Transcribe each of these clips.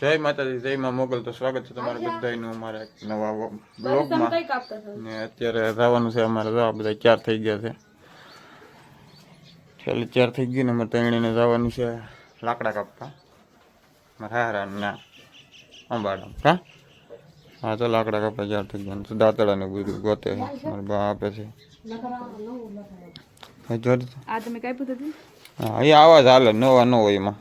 જય માતાજી જય માં મોગલ તો સ્વાગત છે તમારું બધાનું અમારા નવા બ્લોગમાં કાપતા ને અત્યારે જવાનું છે અમારે જવા બધા ચાર થઈ ગયા છે છેલ્લે ચાર થઈ ગયું ને અમારે તણીને જવાનું છે લાકડા કાપવા મારા હારા ના અંબાડા હા હા તો લાકડા કાપવા ચાર થઈ ગયા તો દાંતડા ને બધું ગોતે મારા બા આપે છે એ. આ તમે કાપ્યું હતું હા અહીંયા આવાજ હાલે નવા ન હોય એમાં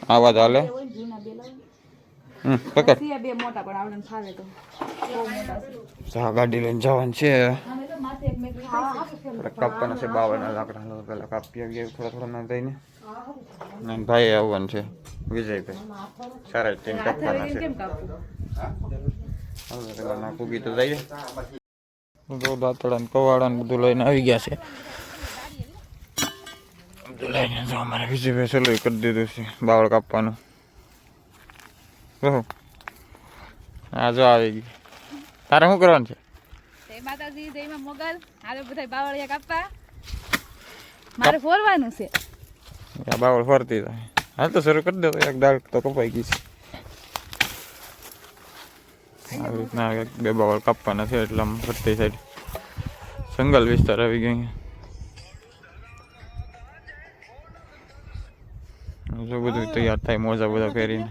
આવાજ હાલે પકડ. બે મોટા પણ આવડે ફાવે તો. બહુ મોટા છે. જા ગાડી લઈને જવાનું છે. આમે તો માથે એક મેક આપણે કાપવાના છે બાવળના લાકડા પેલા કાપી આવીએ થોડા થોડા ના થઈને. અને ભાઈ આવવાનું છે વિજયભાઈ. સારા ટીમ કાપવાના છે. હવે જઈએ બધું દાંતડા ને કવાડા ને બધું લઈને આવી ગયા છે. બધું લઈને જો અમારે વિજયભાઈ સલું કરી દીધું છે બાવળ કાપવાનું. હા જો આવી ગઈ. તારે શું કરવાનું છે? જય માતાજી જય મોગલ. હાલો બધા બાવળિયા કાપવા. મારે ફોરવાનું છે. આ બાવળ ફરતી થાય હાલ તો શરૂ કરી દો તો એક દાળ તો કપાઈ ગઈ છે. આવી રીતના બે બાવળ કાપવાના છે એટલે આમ ફરતી સાઈડ જંગલ વિસ્તાર આવી ગયો જો બધું તૈયાર થાય મોજા બધા પહેરીને.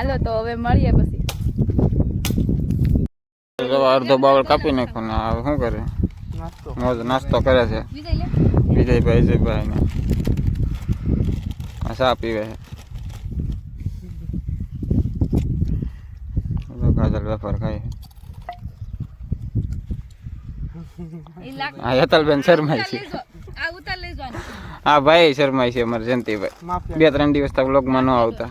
હાલો તો હવે મળીએ પછી. અડધો બાવળ કાપી નાખો ને હવે શું કરે? મોજ નાસ્તો કરે છે. વિજયભાઈ વિજયભાઈ ને ચા પીવે છે. ગાજર વેફર ખાય ઈ હેતલબેન શર્માય છે. આ ભાઈ શર્માય છે અમારે જયંતિભાઈ. બે ત્રણ દિવસ તક લોકમાં ન આવતા.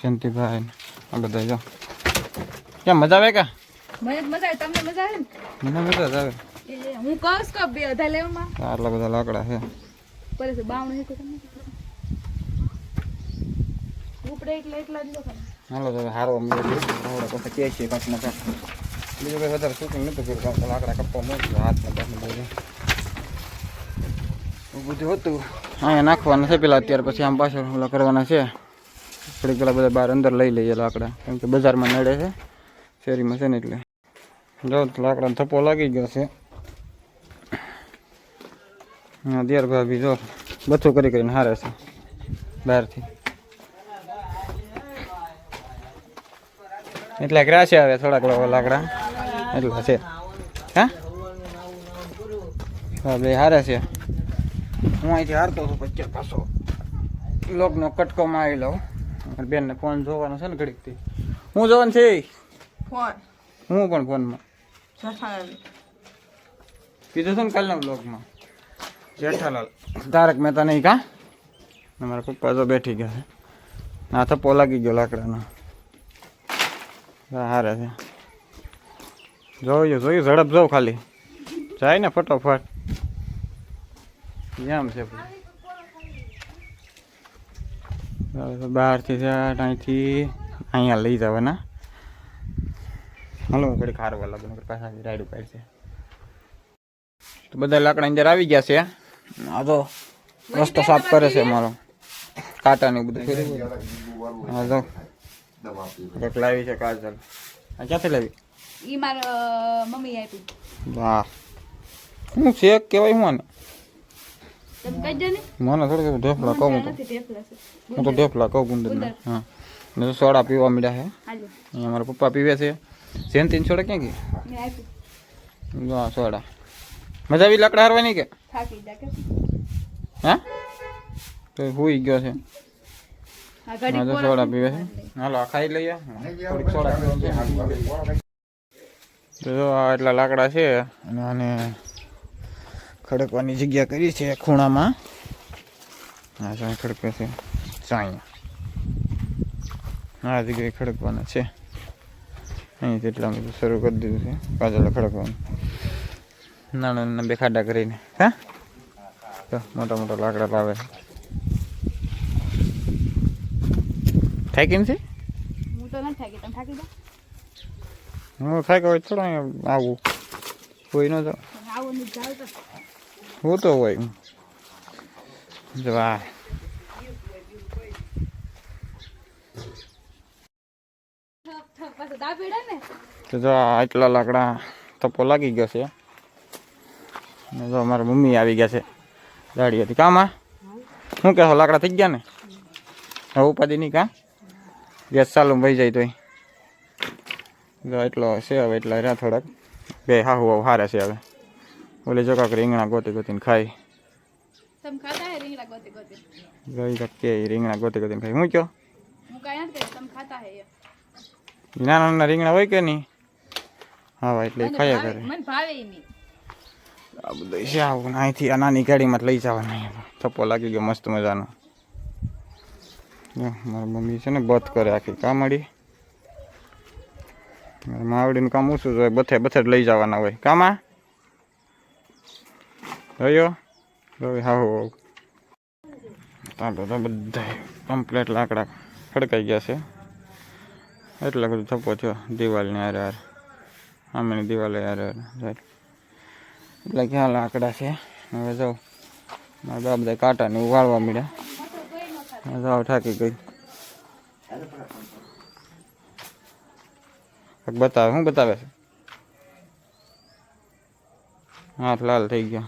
શાંતિભાઈ આ બધા જો કેમ મજા આવે કે? મને મજા આવે. તમને મજા આવે ને? મને મજા આવે. હું કહું કે બે અધા લેવામાં. આટલા બધા લાકડા છે. પર છે બાવણ હે તો તમને ઉપડે એટલે એટલા જ લો હાલો તો હારો મળે આવડે પછી કે છે પાછું બીજું કંઈ વધારે શૂટિંગ નતું કર્યું લાકડા કપવા મળતું હાથમાં બધું. બધું હતું. અહીંયા નાખવાના છે પેલા અત્યારે પછી આમ પાછળ કરવાના છે. થોડીક પેલા બધા બહાર અંદર લઈ લઈએ લાકડા કેમ કે બજારમાં નડે છે શેરીમાં છે ને એટલે જો તો લાકડાનો થપ્પો લાગી ગયો છે હા દિયર ભાભી જો બધું કરી કરીને હારે છે બહારથી એટલે ગ્રાસે આવે થોડાક લોકો લાકડા એટલા છે હા હા બે હારે છે હું અહીંથી હારતો હતો પછી પાછો લોકનો કટકોમાં આવી લઉં મારી બેનને ફોન જોવાનો છે ને ઘડીકથી હું જોવાનું છે ફોન હું પણ ફોનમાં જઠાલાલ કીધું હતું ને કાલના બ્લોગમાં જેઠાલાલ તારક મહેતા નહીં કા ને મારા પપ્પા તો બેઠી ગયા છે આ થપ્પો લાગી ગયો લાકડાનો હા, હારે છે જોયું જોયું ઝડપ જાઉં ખાલી જાય ને ફટોફટ એમ છે પછી. બહારથી અહીંથી અહીંયા લઈ જવાના. હાલો ઘડી ખારવા લાગુ બને પાછા રાઈડ ઉપાડશે. તો બધા લાકડા અંદર આવી ગયા છે. આ તો રસ્તો સાફ કરે છે મારો કાંટા ને બધું ફેરી હા તો એક લાવી છે કાજલ. આ ક્યાંથી લાવી? ઈ મારા મમ્મી આપી વાહ. શું છે? કેવાય હું આને? મને થોડું ઢેફલા કહું તો નથી ટેફલા છે હું તો ઢેફલા કહું ગુંદર હા ને તો સોડા પીવા મળ્યા છે હાલો અહીંયા મારા પપ્પા પીવે છે જયંતીને સોડા ક્યાં ગઈ મેં આપ્યું જો આ સોડા મજા આવી લાકડા હારવાની કે થાકી જા કે હા તો હુઈ ગયો છે આ ઘડી હા તો સોડા પીવે છે હાલો આ ખાઈ લઈએ થોડીક સોડા પીવાની છે તો જો આ એટલા લાકડા છે અને આને ખડકવાની જગ્યા કરી છે ખૂણામાં. હા સાંઈ ખડકે છે સાંઈ આ જગ્યાએ ખડકવાના છે. અહીં જેટલા બધું શરૂ કરી દીધું છે કાજલ ખડકવાનું. નાના નાના બે ખાડા કરીને હા? તો મોટા મોટા લાકડા લાવે છે. થાકી નથી હું તો નથી થાકી તમે થાકી જા હું થાક્યો હોય થોડો આવું. કોઈ ન જાઉં. આવું આવો જાવ તો. હું તો હોય જો આ થપ થપ પાછું દાબેડા ને તો જો આ આટલા લાકડા તપો લાગી ગયો છે ને જો મારા મમ્મી આવી ગયા છે ગાડી હતી કામાં શું કહેશો લાકડા થઈ ગયા ને હવે ઉપાધિ નહીં કા ગેસ ચાલુ વહી જાય તોય જો એટલો છે હવે એટલા રહ્યા થોડાક બે હાહુ હાવ હારે છે હવે ઓલે જો કાક રીંગણા ગોતી ગોતીને ખાય તમે ખાતા હે રીંગણા ગોતે ગોતે ગઈ કાંક કે રીંગણા ગોતી ગોતીને ખાય હું કયો હું કાંઈ નથી કરી તમે ખાતા હે નાના નાના રીંગણા હોય કે નહીં હા એટલે એ ખાયા કરે મને ભાવે નહીં આ બધું છે આવું અહીંથી આ નાની ગાડીમાં લઈ જવાના થપ્પો લાગી ગયો મસ્ત મજાનો મારી મમ્મી છે ને બથ કરે આખી કામડી મારી માવડીનું કામ ઓછું હોય બથે બથે જ લઈ જવાના હોય કામા જોયો હવે હા હો ચાલો તો બધા કમ્પ્લેટ લાકડા ખડકાઈ ગયા છે એટલે બધું થપ્પો થયો દિવાલની હારે હારે સામેની દિવાલે હારે હારે જાય એટલે ક્યાં લાકડા છે હવે જાઉં મારા બા બધા કાંટાને ઉગાડવા મળ્યા હવે જાઉં થાકી ગઈ કાંઈક બતાવે શું બતાવે છે હાથ લાલ થઈ ગયો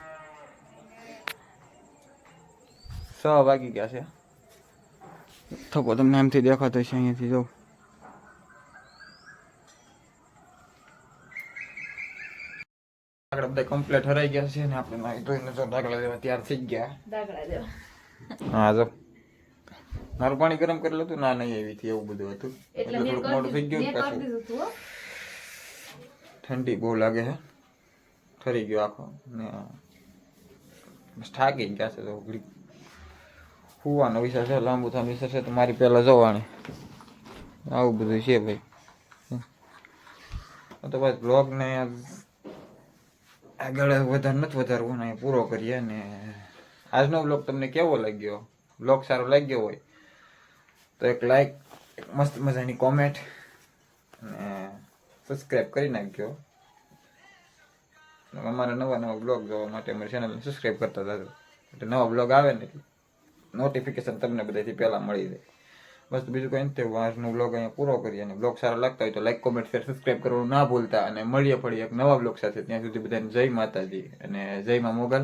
છ વાગી ગયા છે. થકો તમને એમથી દેખાતો છે અહીંયાથી જો. આગળ બધા કમ્પ્લીટ હરાઈ ગયા છે ને આપણે નાઈ ધોઈને જો દાખલા દેવા તૈયાર થઈ ગયા. દાખલા દેવા. હા જો. મારું પાણી ગરમ કરેલું હતું ના નહીં એવી એવું બધું હતું. એટલે થોડુંક મોડું થઈ ગયું પાછું. ઠંડી બહુ લાગે છે. ઠરી ગયો આખો ને થાકી ગયા છે તો હુવાનો વિચાર છે, લાંબુ થવાનો વિચાર છે, તો મારી પહેલાં જવાની. આવું બધું છે ભાઈ. તો બસ બ્લોગને આગળ વધારે નથી વધારવું ને પૂરો કરીએ ને. આજનો બ્લોગ તમને કેવો લાગ્યો? બ્લોગ સારો લાગ્યો હોય, તો એક લાઈક મસ્ત મજાની કોમેન્ટ ને સબસ્ક્રાઈબ કરી નાખજો. અમારા નવા નવા બ્લોગ જોવા માટે અમારી ચેનલને સબસ્ક્રાઈબ કરતા જાજો. એટલે નવા બ્લોગ આવે ને નોટિફિકેશન તમને બધાથી પહેલાં મળી જાય બસ બીજું કંઈ નથી આજનો બ્લોગ અહીંયા પૂરો કરીએ અને બ્લોગ સારા લાગતા હોય તો લાઈક કોમેન્ટ શેર સબસ્ક્રાઈબ કરવાનું ના ભૂલતા. અને મળીએ ફરી એક નવા બ્લોગ સાથે ત્યાં સુધી બધાને જય માતાજી અને જય મા મોગલ.